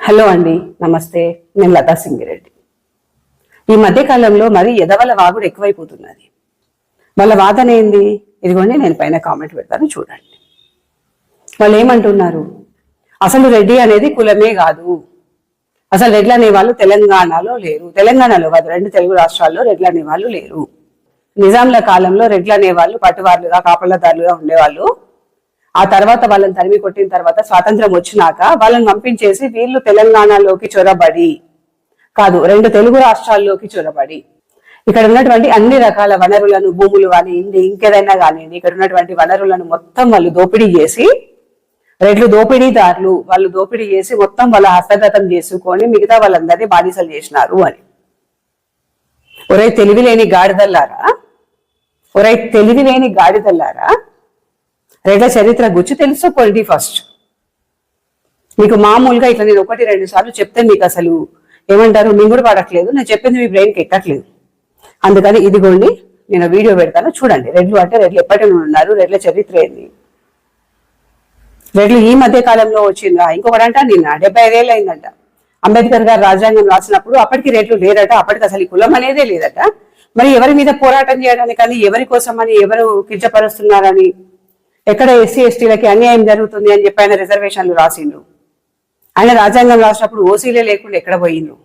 Hello అండి నమస్తే. నేను లతా సింగిరెడ్డి. ఈ మధ్య కాలంలో మరి ఎదవల వాగుడు ఎక్కువైపోతున్నది. వాళ్ళ వాదన ఏంది? ఇదిగోండి నేను పైన కామెంట్ పెడతాను చూడండి. వాళ్ళు ఏమంటున్నారు? అసలు రెడ్డి అనేది కులమే కాదు. అసలు రెడ్లు అనేవాళ్ళు తెలంగాణలో లేరు. తెలంగాణలో కాదు రెండు తెలుగు రాష్ట్రాల్లో రెడ్లు అనేవాళ్ళు లేరు. నిజాంల కాలంలో రెడ్లు అనేవాళ్ళు పట్టువార్లుగా కాపలదారులుగా ఉండేవాళ్ళు ఆ తర్వాత వాళ్ళని తరిమి కొట్టిన తర్వాత స్వాతంత్రం వచ్చినాక వాళ్ళని పంపించేసి వీళ్ళు తెలంగాణలోకి చొరబడి కాదు రెండు తెలుగు రాష్ట్రాల్లోకి చొరబడి. ఇక్కడ ఉన్నటువంటి అన్ని రకాల వనరులను భూములు కానీ ఇండి ఇంకేదైనా కానివ్వండి ఇక్కడ ఉన్నటువంటి వనరులను మొత్తం వాళ్ళు దోపిడీ చేసి రెడ్లు దోపిడీదారులు వాళ్ళు దోపిడీ చేసి మొత్తం వాళ్ళ హస్తగతం చేసుకొని మిగతా వాళ్ళందరినీ బానిసలు చేసినారు అని. ఒరే తెలివి లేని గాడిదల్లారా? ఒరే తెలివి లేని గాడిదల్లారా? రెడ్ల చరిత్ర గుచ్చి తెలుసుకోండి ఫస్ట్. మీకు మామూలుగా ఇట్లా నేను ఒకటి రెండు సార్లు చెప్తే మీకు అసలు ఏమంటారు? మింగుడు పడట్లేదు. నేను చెప్పింది మీ బ్రెయిన్కి ఎక్కట్లేదు. అందుకని ఇదిగోండి నేను వీడియో పెడతాను. చూడండి రెడ్లు అంటే రెడ్లు ఎప్పటి నుండి ఉన్నారు? రెడ్ల చరిత్ర ఏంది? రెడ్లు ఈ మధ్య కాలంలో వచ్చిందా ఇంకొకటి అంట నిన్న డెబ్బై ఐదేళ్ళు అయిందంట. అంబేద్కర్ గారు రాజ్యాంగం రాసినప్పుడు అప్పటికి రెడ్లు లేదట అప్పటికి అసలు ఈ కులం అనేదే లేదట. మరి ఎవరి మీద పోరాటం చేయడానికి కానీ ఎవరి కోసం అని ఎవరు కించపరుస్తున్నారని ఎక్కడ ఎస్సీ ఎస్టీలకి అన్యాయం జరుగుతుంది అని చెప్పి ఆయన రిజర్వేషన్లు రాసిండ్రు. ఆయన రాజ్యాంగం రాసినప్పుడు ఓసీలే లేకుండా ఎక్కడ పోయిండ్రు?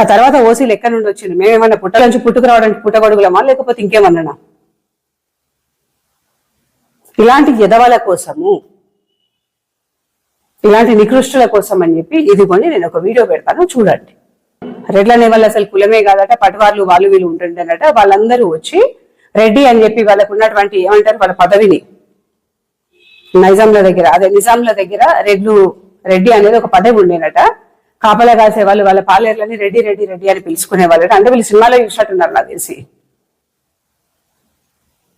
ఆ తర్వాత ఓసీలు ఎక్కడి నుండి వచ్చింది మేమేమన్నా పుట్ట నుంచి పుట్టుకు రావడానికి పుట్టగొడుగులమా? లేకపోతే ఇంకేమన్నా ఇలాంటి ఎదవల కోసము ఇలాంటి నికృష్టుల కోసం అని చెప్పి ఇదిగోండి నేను ఒక వీడియో పెడతాను చూడండి. రెడ్లనే వాళ్ళు అసలు కులమే కాదట పటవార్లు వాళ్ళు వీళ్ళు ఉంటుండేనట వాళ్ళందరూ వచ్చి రెడ్డి అని చెప్పి వాళ్ళకు ఉన్నటువంటి ఏమంటారు వాళ్ళ పదవిని నైజాంల దగ్గర అదే నిజాంల దగ్గర రెడ్లు రెడ్డి అనేది ఒక పదవి ఉండేనట. కాపలా కాసే వాళ్ళు వాళ్ళ పాలేర్లని రెడ్డి రెడ్డి రెడ్డి అని పిలుచుకునే వాళ్ళు అంటే వీళ్ళు సినిమాలో చూసినట్టున్నారు నాకు తెలిసి.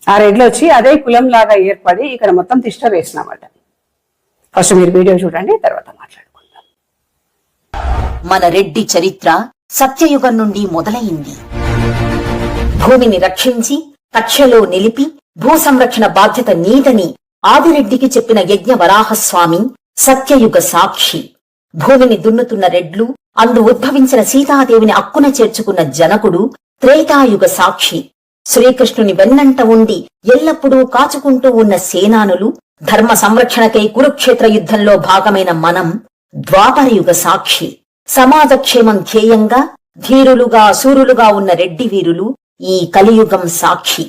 ఆ రెడ్లు వచ్చి అదే కులం లాగా ఏర్పడి ఇక్కడ మొత్తం తిష్ట వేసినామట. ఫస్ట్ మీరు వీడియో చూడండి తర్వాత మాట్లాడుకుందాం. మన రెడ్డి చరిత్ర సత్యయుగం నుండి మొదలైంది. భూమిని రక్షించి కక్షలో నిలిపి భూ సంరక్షణ బాధ్యత నీదని ఆదిరెడ్డికి చెప్పిన యజ్ఞ వరాహస్వామి సత్యయుగ సాక్షి. భూమిని దున్నుతున్న రెడ్లు అందు ఉద్భవించిన సీతాదేవిని అక్కున చేర్చుకున్న జనకుడు త్రేతాయుగ సాక్షి. శ్రీకృష్ణుని వెన్నంట ఉండి ఎల్లప్పుడూ కాచుకుంటూ ఉన్న సేనానులు ధర్మ సంరక్షణకై కురుక్షేత్ర యుద్ధంలో భాగమైన మనం ద్వాపరయుగ సాక్షి. సమాజక్షేమం ధ్యేయంగా ధీరులుగా సూరులుగా ఉన్న రెడ్డి వీరులు ఈ కలియుగం సాక్షి.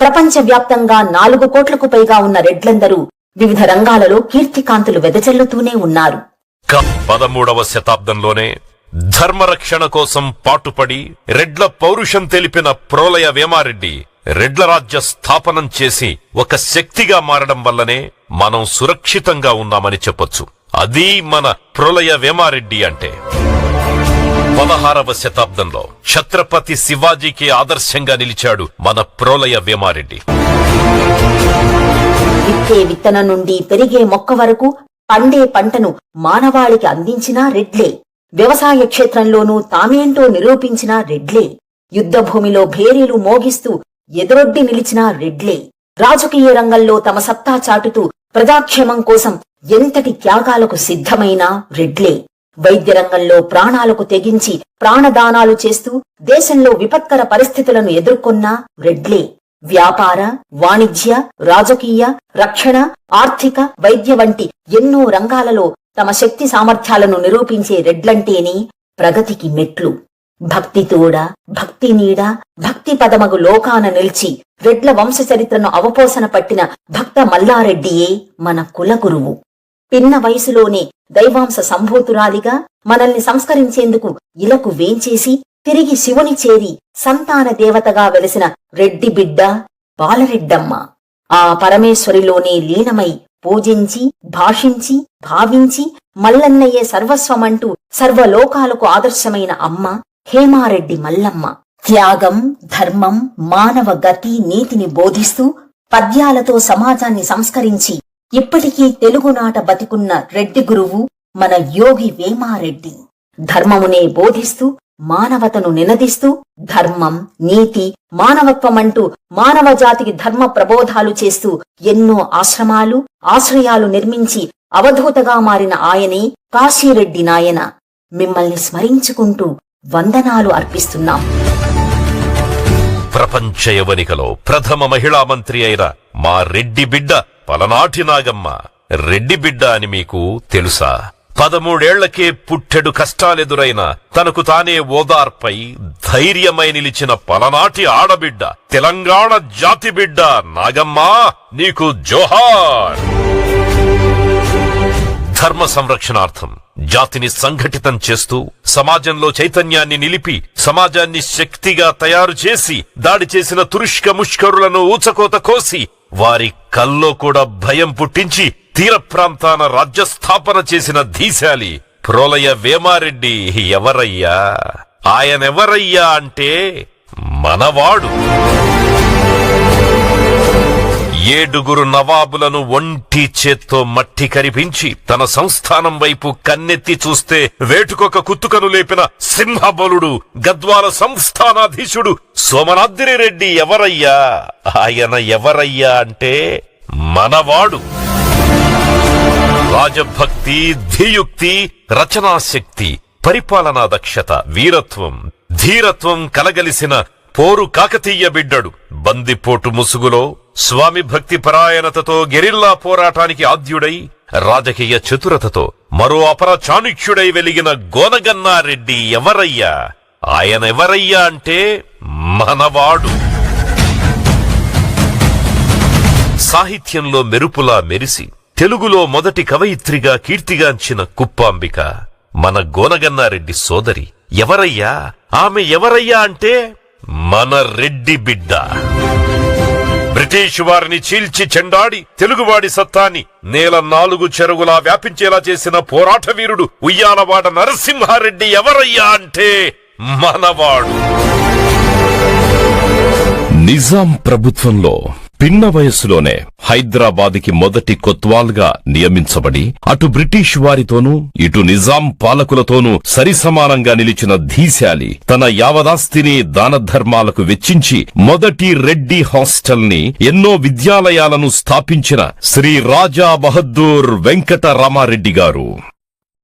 ప్రపంచవ్యాప్తంగా నాలుగు కోట్లకు పైగా ఉన్న రెడ్లందరూ వివిధ రంగాలలో కీర్తికాంతులు వెదజల్లుతూనే ఉన్నారు. పదమూడవ శతాబ్దంలోనే ధర్మరక్షణ కోసం పాటుపడి రెడ్ల పౌరుషం తెలిపిన ప్రోలయ వేమారెడ్డి రెడ్ల రాజ్య స్థాపనం చేసి ఒక శక్తిగా మారడం వల్లనే మనం సురక్షితంగా ఉన్నామని చెప్పొచ్చు. అది మన ప్రోలయ వేమారెడ్డి అంటే. పదహారవ శతాబ్దంలో ఛత్రపతి శివాజీకి ఆదర్శంగా నిలిచాడు మన ప్రోలయ వేమారెడ్డి. విత్తే విత్తనం నుండి పెరిగే మొక్క వరకు పండే పంటను మానవాళికి అందించిన రెడ్లే. వ్యవసాయ క్షేత్రంలోనూ తామేంటో నిరూపించిన రెడ్లే. యుద్ధ భూమిలో భేరీలు మోగిస్తూ ఎదురొడ్డి నిలిచిన రెడ్లే. రాజకీయ రంగంలో తమ సత్తా చాటుతూ ప్రజాక్షేమం కోసం ఎంతటి త్యాగాలకు సిద్ధమైన రెడ్లే. వైద్య రంగంలో ప్రాణాలకు తెగించి ప్రాణదానాలు చేస్తూ దేశంలో విపత్కర పరిస్థితులను ఎదుర్కొన్న రెడ్లే. వ్యాపార వాణిజ్య రాజకీయ రక్షణ ఆర్థిక వైద్య వంటి ఎన్నో రంగాలలో తమ శక్తి సామర్థ్యాలను నిరూపించే రెడ్లంటేనే ప్రగతికి మెట్లు. భక్తి తోడ భక్తి నీడ భక్తి పదమగు లోకాన నిలిచి రెడ్ల వంశ చరిత్రను అవపోసన పట్టిన భక్త మల్లారెడ్డియే మన కులగురువు. పిన్న వయసులోనే దైవాంశ సంభూతురాలిగా మనల్ని సంస్కరించేందుకు ఇలకు వేంచేసి తిరిగి శివుని చేరి సంతాన దేవతగా వెలిసిన రెడ్డి బిడ్డ బాలరెడ్డమ్మ. ఆ పరమేశ్వరిలోనే లీనమై పూజించి భాషించి భావించి మల్లన్నయ్యే సర్వస్వమంటూ సర్వలోకాలకు ఆదర్శమైన అమ్మ హేమారెడ్డి మల్లమ్మ. త్యాగం ధర్మం మానవ గతి నీతిని బోధిస్తూ పద్యాలతో సమాజాన్ని సంస్కరించి ఇప్పటికీ తెలుగునాట బతికున్న రెడ్డి గురువు మన యోగి వేమారెడ్డి. ధర్మమునే బోధిస్తూ మానవతను నినదిస్తూ ధర్మం నీతి మానవత్వమంటూ మానవ జాతికి ధర్మ ప్రబోధాలు చేస్తూ ఎన్నో ఆశ్రమాలు ఆశ్రయాలు నిర్మించి అవధూతగా మారిన ఆయనే కాశీరెడ్డి నాయన. మిమ్మల్ని స్మరించుకుంటూ వందనాలు అర్పిస్తున్నాం. ప్రపంచ యవనికలో ప్రథమ మహిళా మంత్రి అయిన మా రెడ్డి బిడ్డ పలనాటి నాగమ్మ రెడ్డి బిడ్డ అని మీకు తెలుసా? పదమూడేళ్ళకే పుట్టెడు కష్టాలెదురైన తనకు తానే ఓదార్పై ధైర్యమై నిలిచిన పలనాటి ఆడబిడ్డ తెలంగాణ జాతి బిడ్డ నాగమ్మ నీకు జోహార్! ధర్మ సంరక్షణార్థం జాతిని సంఘటితం చేస్తూ సమాజంలో చైతన్యాన్ని నిలిపి సమాజాన్ని శక్తిగా తయారు చేసి దాడి చేసిన తురుష్క ముష్కరులను ఊచకోత కోసి వారి కల్లో కూడా భయం పుట్టించి తీర ప్రాంతాన రాజ్యస్థాపన చేసిన ధీశాలి ప్రోలయ వేమారెడ్డి ఎవరయ్యా? ఆయనెవరయ్యా అంటే మనవాడు. ఏడుగురు నవాబులను ఒంటి చేత్తో మట్టి కరిపించి తన సంస్థానం వైపు కన్నెత్తి చూస్తే వేటుకొక కుత్తుకను లేపిన సింహబలుడు గద్వాల సంస్థానాధీశుడు సోమనాద్రి రెడ్డి ఎవరయ్యా? ఆయన ఎవరయ్యా అంటే మనవాడు. రాజభక్తి ధీయుక్తి రచనాశక్తి పరిపాలనా దక్షత వీరత్వం ధీరత్వం కలగలిసిన పోరు కాకతీయ బిడ్డడు. బందిపోటు ముసుగులో స్వామి భక్తి పరాయణతతో గెరిల్లా పోరాటానికి ఆద్యుడై రాజకీయ చతురతతో మరో అపర చాణుక్యుడై వెలిగిన గోనగన్నారెడ్డి ఎవరయ్యా? ఆయన ఎవరయ్యా అంటే మనవాడు. సాహిత్యంలో మెరుపులా మెరిసి తెలుగులో మొదటి కవయిత్రిగా కీర్తిగాంచిన కుప్పాంబిక మన గోనగన్నారెడ్డి సోదరి ఎవరయ్యా? ఆమె ఎవరయ్యా అంటే మన రెడ్డి బిడ్డ. బ్రిటిష్ వారిని చీల్చి చెండాడి తెలుగువాడి సత్తాన్ని నేల నాలుగు చెరుగులా వ్యాపించేలా చేసిన పోరాట వీరుడు ఉయ్యాలవాడ నరసింహారెడ్డి ఎవరయ్యా అంటే మనవాడు. నిజాం ప్రభుత్వంలో పిన్న వయస్సులోనే హైదరాబాద్కి మొదటి కొత్వాల్గా నియమించబడి అటు బ్రిటిష్ వారితోనూ ఇటు నిజాం పాలకులతోనూ సరిసమానంగా నిలిచిన ధీశాలి తన యావదాస్తిని దానధర్మాలకు వెచ్చించి మొదటి రెడ్డి హాస్టల్ని ఎన్నో విద్యాలయాలను స్థాపించిన శ్రీ రాజా బహద్దూర్ వెంకట రామారెడ్డి గారు.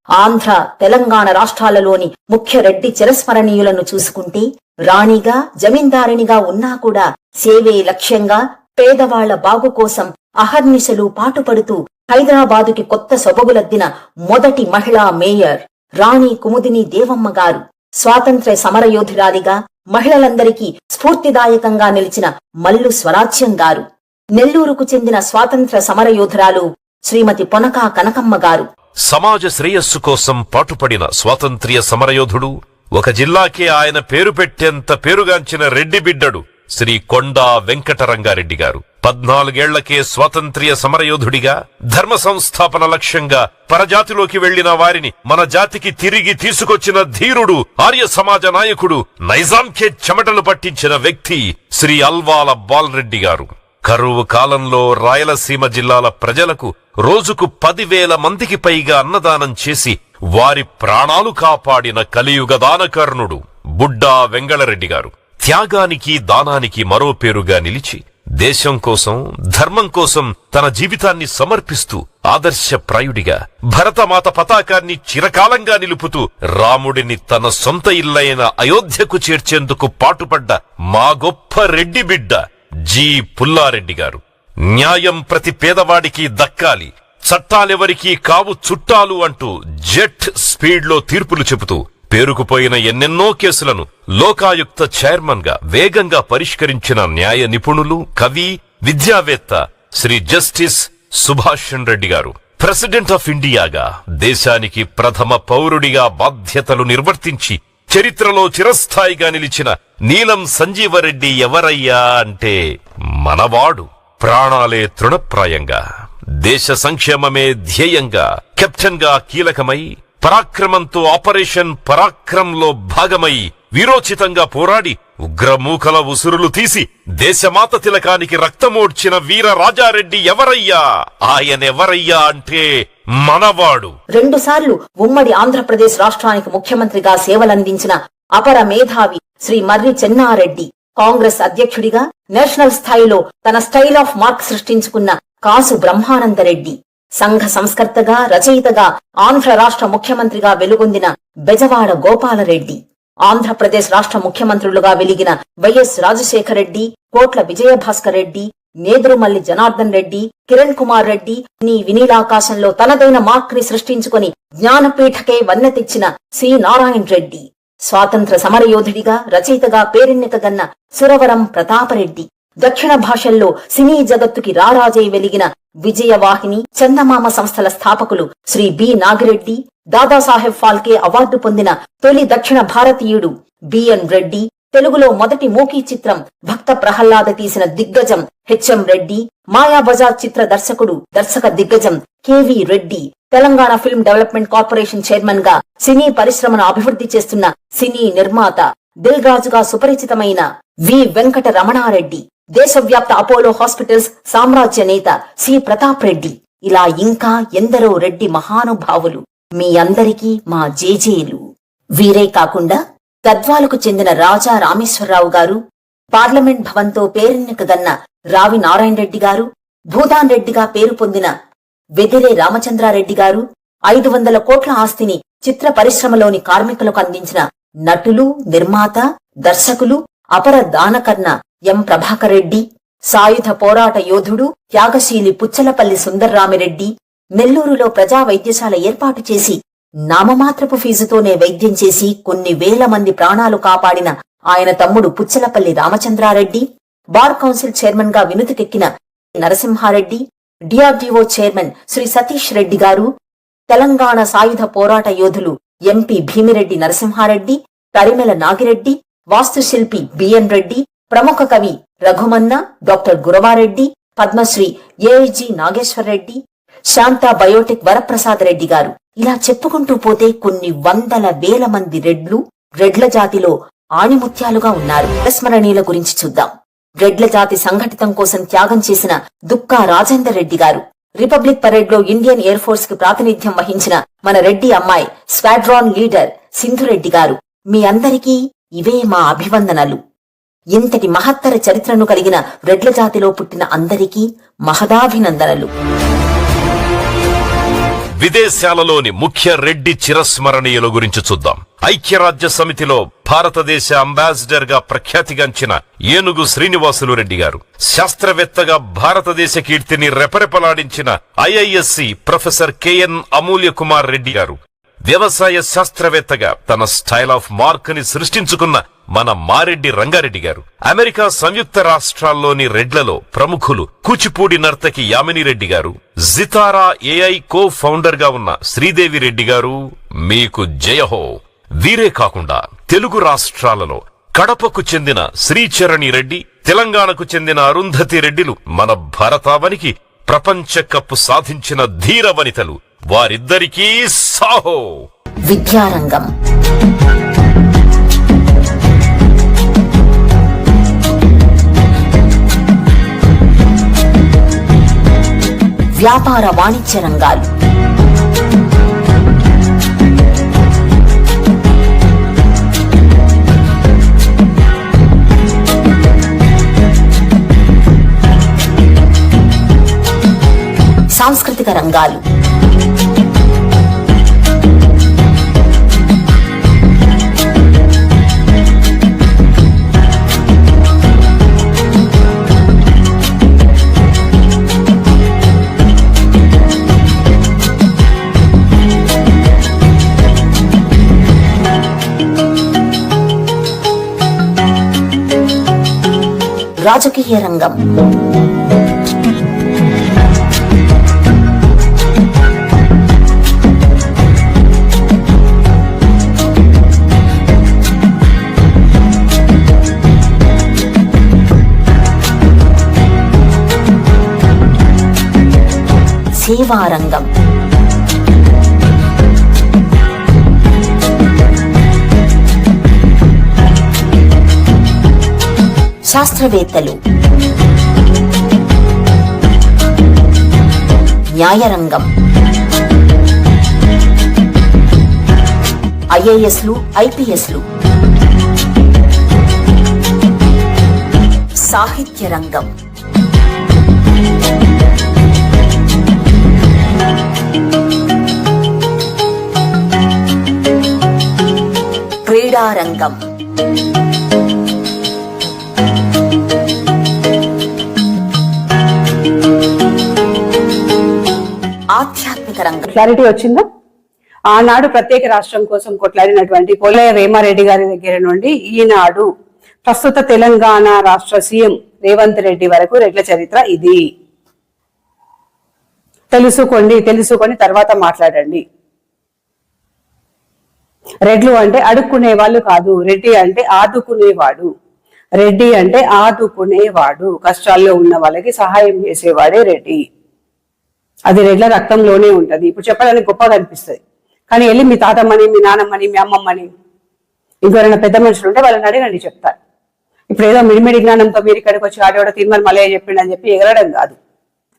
ఆంధ్ర తెలంగాణ రాష్ట్రాలలోని ముఖ్య రెడ్డి చిరస్మరణీయులను చూసుకుంటే రాణిగా జమీందారినిగా ఉన్నా కూడా సేవే లక్ష్యంగా పేదవాళ్ళ బాగు కోసం అహర్నిశలు పాటుపడుతూ హైదరాబాదుకి కొత్త సొబగులద్దిన మొదటి మహిళా మేయర్ రాణి కుముదిని దేవమ్మ గారు. స్వాతంత్ర్య సమరయోధురాలిగా మహిళలందరికీ స్ఫూర్తిదాయకంగా నిలిచిన మల్లు స్వరాజ్యం గారు. నెల్లూరుకు చెందిన స్వాతంత్ర సమరయోధురాలు శ్రీమతి పొనకా కనకమ్మ గారు. సమాజ శ్రేయస్సు కోసం పాటుపడిన స్వాతంత్ర్య సమరయోధుడు ఒక జిల్లాకే ఆయన పేరు పెట్టేంత పేరుగాంచిన రెడ్డి బిడ్డడు. శ్రీ కొండా వెంకటరంగారెడ్డి గారు. పద్నాలుగేళ్ళకే స్వాతంత్ర్య సమరయోధుడిగా ధర్మ సంస్థాపన లక్ష్యంగా పరజాతిలోకి వెళ్ళిన వారిని మన జాతికి తిరిగి తీసుకొచ్చిన ధీరుడు ఆర్య సమాజ నాయకుడు నైజాంకే చెమటలు పట్టించిన వ్యక్తి శ్రీ అల్వాల బాలరెడ్డి గారు. కరువు కాలంలో రాయలసీమ జిల్లాల ప్రజలకు రోజుకు పదివేల మందికి పైగా అన్నదానం చేసి వారి ప్రాణాలు కాపాడిన కలియుగ దానకర్ణుడు బుడ్డా వెంగళరెడ్డి గారు. త్యాగానికి దానానికి మరో పేరుగా నిలిచి దేశం కోసం ధర్మం కోసం తన జీవితాన్ని సమర్పిస్తూ ఆదర్శప్రాయుడిగా భరతమాత పతాకాన్ని చిరకాలంగా నిలుపుతూ రాముడిని తన సొంత ఇల్లైన అయోధ్యకు చేర్చేందుకు పాటుపడ్డ మా గొప్ప రెడ్డి బిడ్డ జి. పుల్లారెడ్డి గారు. న్యాయం ప్రతి పేదవాడికి దక్కాలి చట్టాలెవరికీ కావు చుట్టాలు అంటూ జెట్ స్పీడ్లో తీర్పులు చెబుతూ పేరుకుపోయిన ఎన్నెన్నో కేసులను లోకాయుక్త చైర్మన్గా వేగంగా పరిష్కరించిన న్యాయ నిపుణులు కవి విద్యావేత్త శ్రీ జస్టిస్ సుభాష్ రెడ్డి గారు. ప్రెసిడెంట్ ఆఫ్ ఇండియాగా దేశానికి ప్రథమ పౌరుడిగా బాధ్యతలు నిర్వర్తించి చరిత్రలో చిరస్థాయిగా నిలిచిన నీలం సంజీవరెడ్డి ఎవరయ్యా అంటే మనవాడు. ప్రాణాలే తృణప్రాయంగా దేశ సంక్షేమమే ధ్యేయంగా కెప్టెన్గా కీలకమై పరాక్రమంతో ఆపరేషన్ పరాక్రమంలో భాగమై వీరోచితంగా పోరాడి ఉగ్రమూకల ఉసురులు తీసి దేశమాత తిలకానికి రక్తమోడ్చిన వీర రాజారెడ్డి ఎవరయ్యా? ఆయనెవరయ్యా అంటే మనవాడు. రెండుసార్లు ఉమ్మడి ఆంధ్రప్రదేశ్ రాష్ట్రానికి ముఖ్యమంత్రిగా సేవలందించిన అపర మేధావి శ్రీ మర్రి చెన్నారెడ్డి. కాంగ్రెస్ అధ్యక్షుడిగా నేషనల్ స్థాయిలో తన స్టైల్ ఆఫ్ మార్క్ సృష్టించుకున్న కాసు బ్రహ్మానందరెడ్డి. సంఘ సంస్కర్తగా రచయితగా ఆంధ్ర రాష్ట్ర ముఖ్యమంత్రిగా వెలుగొందిన బెజవాడ గోపాలరెడ్డి ఆంధ్రప్రదేశ్ రాష్ట్ర ముఖ్యమంత్రులుగా వెలిగిన వైఎస్ రాజశేఖర రెడ్డి కోట్ల విజయభాస్కర్ రెడ్డి నేదురుమల్లి జనార్దన్ రెడ్డి కిరణ్ కుమార్ రెడ్డి నీ వినీలాకాశంలో తనదైన మార్క్ని సృష్టించుకుని జ్ఞానపీఠకే వన్నె తెచ్చిన సి. నారాయణ రెడ్డి. స్వాతంత్ర సమరయోధుడిగా రచయితగా పేరెన్నికగన్న సురవరం ప్రతాపరెడ్డి. దక్షిణ భాషల్లో సినీ జగత్తుకి రారాజై వెలిగిన విజయవాహిని చందమామ సంస్థల స్థాపకులు శ్రీ బి. నాగిరెడ్డి దాదాసాహెబ్ ఫాల్కే అవార్డు పొందిన తొలి దక్షిణ భారతీయుడు బిఎన్ రెడ్డి తెలుగులో మొదటి మూకీ చిత్రం భక్త ప్రహ్లాద తీసిన దిగ్గజం హెచ్ఎం రెడ్డి మాయాబజార్ చిత్ర దర్శకుడు దర్శక దిగ్గజం KV Reddy Telangana film development corporation చైర్మన్గా సినీ పరిశ్రమను అభివృద్ధి చేస్తున్న సినీ నిర్మాత దిల్ రాజుగా సుపరిచితమైన వి. వెంకట రమణారెడ్డి దేశవ్యాప్త అపోలో హాస్పిటల్స్ సామ్రాజ్య నేత సి. ప్రతాప్ రెడ్డి. ఇలా ఇంకా ఎందరో రెడ్డి మహానుభావులు మీ అందరికీ మా జేజేలు. వీరే కాకుండా గద్వాలకు చెందిన రాజా రామేశ్వరరావు గారు పార్లమెంట్ భవన్తో పేరెన్నికదన్న రావి నారాయణ రెడ్డి గారు భూదాన్ రెడ్డిగా పేరు పొందిన వెదిరే రామచంద్రారెడ్డి గారు ఐదు వందల కోట్ల ఆస్తిని చిత్ర పరిశ్రమలోని కార్మికులకు అందించిన నటులు నిర్మాత దర్శకులు అపర దానకర్ణ ఎం ప్రభాకర్ రెడ్డి సాయుధ పోరాట యోధుడు త్యాగశీలి పుచ్చలపల్లి సుందర్రామిరెడ్డి నెల్లూరులో ప్రజా వైద్యశాల ఏర్పాటు చేసి నామమాత్రపు ఫీజుతోనే వైద్యం చేసి కొన్ని వేల మంది ప్రాణాలు కాపాడిన ఆయన తమ్ముడు పుచ్చలపల్లి రామచంద్రారెడ్డి బార్ కౌన్సిల్ చైర్మన్గా వినుతికెక్కిన నరసింహారెడ్డి డిఆర్డీఓ చైర్మన్ శ్రీ సతీష్ రెడ్డి గారు తెలంగాణ సాయుధ పోరాట యోధులు ఎంపీ భీమిరెడ్డి నరసింహారెడ్డి తరిమెల నాగిరెడ్డి వాస్తుశిల్పి బిఎన్ రెడ్డి ప్రముఖ కవి Raghumanna doctor Guravareddy Padmashri AIG Nageswarareddy Shantha biotech Varaprasad Reddy గారు. ఇలా చెప్పుకుంటూ పోతే కొన్ని వందల వేల మంది రెడ్లు రెడ్ల జాతిలో ఆణిముత్యాలుగా ఉన్నారు. విస్మరణీయుల గురించి చూద్దాం. రెడ్ల జాతి సంఘటితం కోసం త్యాగం చేసిన దుక్కా రాజేందర్ రెడ్డి గారు. రిపబ్లిక్ పరేడ్లో ఇండియన్ ఎయిర్ ఫోర్స్కి ప్రాతినిధ్యం వహించిన మన రెడ్డి అమ్మాయి స్క్వాడ్రాన్ లీడర్ సింధురెడ్డి గారు. మీ అందరికీ ఇవే మా అభివందనలు. ఇంతటి మహత్తర చరిత్రను కలిగిన రెడ్ల జాతిలో పుట్టిన అందరికీ మహదాభినందనలు. విదేశాలలోని ముఖ్య రెడ్డి చిరస్మరణీయుల గురించి చూద్దాం. ఐక్యరాజ్య సమితిలో భారతదేశ అంబాసిడర్గా ప్రఖ్యాతిగాంచిన ఏనుగు శ్రీనివాసులు రెడ్డి గారు. శాస్త్రవేత్తగా భారతదేశ కీర్తిని రెపరెపలాడించిన IISc professor KN Amulya Kumar Reddy గారు. వ్యవసాయ శాస్త్రవేత్తగా తన స్టైల్ ఆఫ్ మార్క్ని సృష్టించుకున్న మన మారెడ్డి రంగారెడ్డి గారు. అమెరికా సంయుక్త రాష్ట్రాల్లోని రెడ్లలో ప్రముఖులు కూచిపూడి నర్తకి యామిని రెడ్డి గారు జితారా ఏఐ కో ఫౌండర్గా ఉన్న శ్రీదేవి రెడ్డి గారు మీకు జయహో వీరే కాకుండా తెలుగు రాష్ట్రాలలో కడపకు చెందిన శ్రీచరణి రెడ్డి తెలంగాణకు చెందిన అరుంధతి రెడ్డిలు మన భారతావనికి ప్రపంచ కప్ సాధించిన ధీర వనితలు. వారిద్దరికీ సాహో. విద్యారంగం. వ్యాపార వాణిజ్య రంగాలు. సాంస్కృతిక రంగాలు. రాజకీయ రంగం. సేవారంగం. శాస్త్రవేత్తలు. న్యాయరంగం. ఐఏఎస్లు ఐపీఎస్లు. సాహిత్య రంగం క్రీడారంగం. ఆధ్యాత్మిక రంగం క్లారిటీ వచ్చిందా? ఆనాడు ప్రత్యేక రాష్ట్రం కోసం కొట్లాడినటువంటి పొలయ వేమారెడ్డి గారి దగ్గర నుండి ఈనాడు ప్రస్తుత తెలంగాణ రాష్ట్ర సీఎం రేవంత్ రెడ్డి వరకు రెడ్ల చరిత్ర ఇది. తెలుసుకోండి తెలుసుకొని తర్వాత మాట్లాడండి. రెడ్లు అంటే అడుక్కునే వాళ్ళు కాదు రెడ్డి అంటే ఆదుకునేవాడు. రెడ్డి అంటే ఆదుకునేవాడు. కష్టాల్లో ఉన్న వాళ్ళకి సహాయం చేసేవాడే రెడ్డి. అది రెడ్ల రక్తంలోనే ఉంటుంది. ఇప్పుడు చెప్పడానికి గొప్పగా అనిపిస్తుంది. కానీ వెళ్ళి మీ తాతమ్మని మీ నానమ్మని మీ అమ్మమ్మని ఇంకెవరైనా పెద్ద మనుషులు ఉంటే వాళ్ళని అడిగినండి చెప్తారు ఇప్పుడు ఏదో మిడిమిడి జ్ఞానంతో మీరు ఇక్కడికి వచ్చి ఆడేవాడు తిరుమల మలయ చెప్పిండు అని చెప్పి ఎగరడం కాదు.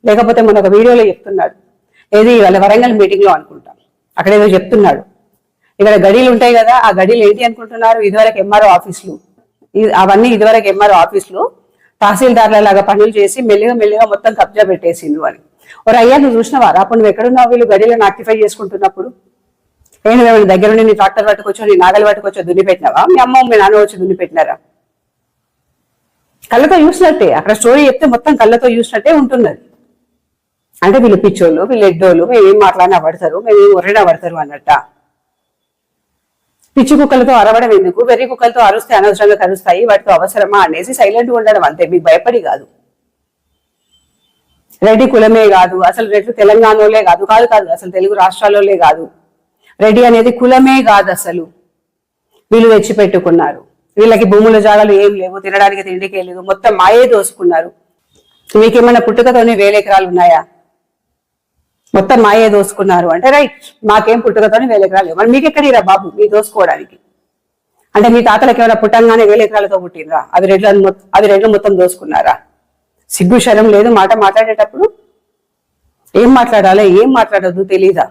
లేకపోతే మన ఒక వీడియోలో చెప్తున్నాడు. ఏది వాళ్ళ వరంగల్ మీటింగ్లో అనుకుంటాం. అక్కడ ఏదో చెప్తున్నాడు. ఇక్కడ గడీలు ఉంటాయి కదా ఆ గడీలు ఏంటి అనుకుంటున్నారు? ఇదివరకు ఎంఆర్ఓ ఆఫీసులు. అవన్నీ ఇదివరకు ఎంఆర్ఓ ఆఫీసులు. తహసీల్దార్ల లాగా పనులు చేసి మెల్లిగా మెల్లిగా మొత్తం కబ్జా పెట్టేసిండు అని. ఒక అయ్యా నువ్వు చూసినవారా అప్పుడు నువ్వు ఎక్కడున్నావు? వీళ్ళు గడిలో ఆక్టిఫై చేసుకుంటున్నప్పుడు. ఏంటి మేము దగ్గర నుండి నీ ట్రాక్టర్ పట్టుకొచ్చో నీ నాగలు పట్టుకొచ్చో దున్ని పెట్టినావా? మీ అమ్మ మీ నాన్న వచ్చి దున్ని పెట్టినారా? కళ్ళతో చూసినట్టే అక్కడ స్టోరీ చెప్తే మొత్తం కళ్ళతో చూసినట్టే ఉంటున్నది. అంటే వీళ్ళు పిచ్చోళ్ళు వీళ్ళు ఎడ్డోళ్ళు మేము ఏం మాట్లాడినా పడతారు మేము ఏం ఒర్రినా పడతారు అన్నట్ట. పిచ్చి కుక్కలతో అరవడం ఎందుకు? వెర్రి కుక్కలతో అరుస్తే అనవసరంగా కరుస్తాయి వాటితో అవసరమా అనేసి సైలెంట్ ఉండడం అంతే మీకు భయపడి కాదు. రెడ్డి కులమే కాదు అసలు రెడ్డి తెలంగాణలోనే కాదు కాదు కాదు అసలు తెలుగు రాష్ట్రాల్లోనే కాదు. రెడ్డి అనేది కులమే కాదు అసలు. వీళ్ళు తెచ్చిపెట్టుకున్నారు. వీళ్ళకి భూముల జాగాలు ఏం లేవు తినడానికి తిండికే లేదు మొత్తం మాయే దోసుకున్నారు. మీకేమైనా పుట్టుకతోనే వేల ఎకరాలు ఉన్నాయా? మొత్తం మాయే దోసుకున్నారు అంటే రైట్ మాకేం పుట్టుకతోనే వేల ఎకరాలు మరి మీకు ఎక్కడిరా బాబు మీ దోసుకోవడానికి? అంటే మీ తాతలకు ఏమైనా పుట్టంగానే వేల ఎకరాలతో పుట్టినరా అవి రెడ్లు మొత్తం అవి మొత్తం దోసుకున్నారా? సిగ్గు శరం లేదు మాట మాట్లాడేటప్పుడు ఏం మాట్లాడాలో ఏం మాట్లాడొద్దు తెలీదా?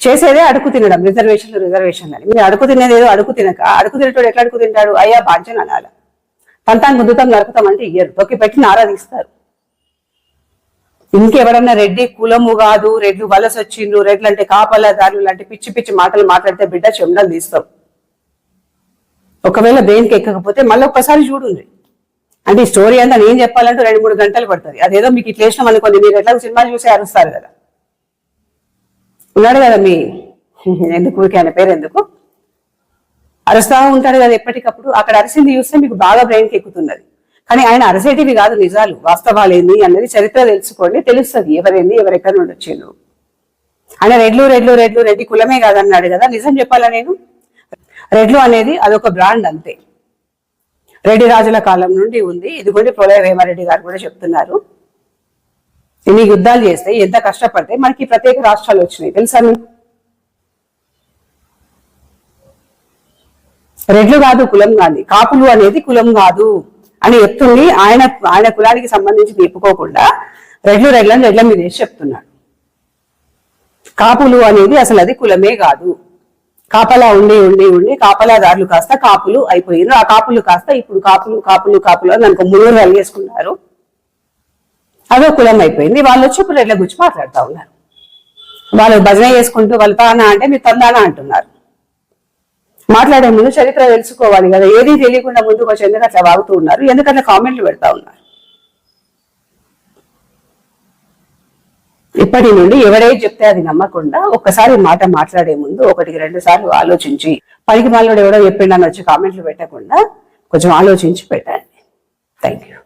చేసేదే అడుగు తినడం రిజర్వేషన్లు రిజర్వేషన్ అని. మీరు అడుగు తినేది ఏదో అడుగు తినక అడుగు తినేటోడు ఎట్లా అడుగు తింటాడు? అయ్యా బాంచన్ అనాల. తంతాన్ని గుద్దుతాం నరుకుతాం అంటే ఇయ్యరు. తొక్కి పెట్టి నారాధిస్తారు ఇంకెవరన్నా రెడ్డి కులము కాదు రెడ్లు వలస వచ్చిండ్రు రెడ్లు అంటే కాపలదారులు లాంటి పిచ్చి పిచ్చి మాటలు మాట్లాడితే బిడ్డ చెమడలు తీస్తాం ఒకవేళ బ్రెయిన్కి ఎక్కకపోతే మళ్ళీ ఒక్కసారి చూడండి అంటే ఈ స్టోరీ అంతా నేను చెప్పాలంటే రెండు మూడు గంటలు పడుతుంది. అదేదో మీకు ఇట్లా ఇష్టం అనుకోండి మీరు ఎట్లా సినిమా చూసి అరుస్తారు కదా. ఉన్నాడు కదా మీ ఎందుకు ఊరికే ఆయన పేరు ఎందుకు? అరుస్తా ఉంటాడు కదా ఎప్పటికప్పుడు. అక్కడ అరిసింది చూస్తే మీకు బాగా బ్రెయిన్కి ఎక్కుతున్నది. కానీ ఆయన అరసేటివి కాదు నిజాలు వాస్తవాలు ఏంది అన్నది చరిత్ర తెలుసుకోండి తెలుస్తుంది ఎవరేంది ఎవరెక్కడి నుండి వచ్చాను ఆయన రెడ్లు రెడ్లు రెడ్లు రెడ్డి కులమే కాదన్నాడు కదా నిజం చెప్పాలా నేను? రెడ్లు అనేది అదొక బ్రాండ్ అంతే. రెడ్డి రాజుల కాలం నుండి ఉంది. ఇదిగోండి ప్రళయ వేమారెడ్డి గారు కూడా చెప్తున్నారు. ఇన్ని యుద్ధాలు చేస్తే ఎంత కష్టపడితే మనకి ప్రత్యేక రాష్ట్రాలు వచ్చినాయి. తెలుసా మీకు? రెడ్లు కాదు కులం కాదు కాపులు అనేది కులం కాదు. అని చెప్తుంది. ఆయన ఆయన కులానికి సంబంధించి చెప్పుకోకుండా రెడ్లు రెడ్లను రెడ్ల మీద వేసి చెప్తున్నాడు. కాపులు అనేది అసలు అది కులమే కాదు. కాపలా ఉండి ఉండి ఉండి కాపలాదారులు కాస్త కాపులు అయిపోయారు ఆ కాపులు కాస్త ఇప్పుడు కాపులు కాపులు కాపులు అని అనుకో ముళ్ళు కలిగేసుకున్నారు. అదో కులం అయిపోయింది. వాళ్ళు వచ్చి ఇప్పుడు రెడ్ల గురించి మాట్లాడుతూ ఉన్నారు. వాళ్ళు భజన చేసుకుంటూ వాళ్ళు తానా అంటే మీరు తందానా అంటున్నారు. మాట్లాడే ముందు చరిత్ర తెలుసుకోవాలి కదా. ఏది తెలియకుండా ముందుకు వచ్చి ఎందుకు అట్లా వాగుతూ ఉన్నారు? ఎందుకు అట్లా కామెంట్లు పెడతా ఉన్నారు? ఇప్పటి నుండి ఎవరైతే చెప్తే అది నమ్మకుండా ఒక్కసారి మాట మాట్లాడే ముందు ఒకటికి రెండు సార్లు ఆలోచించి పనికి మాలోడు ఎవడో చెప్పిండని వచ్చి కామెంట్లు పెట్టకుండా కొంచెం ఆలోచించి పెట్టండి. Thank you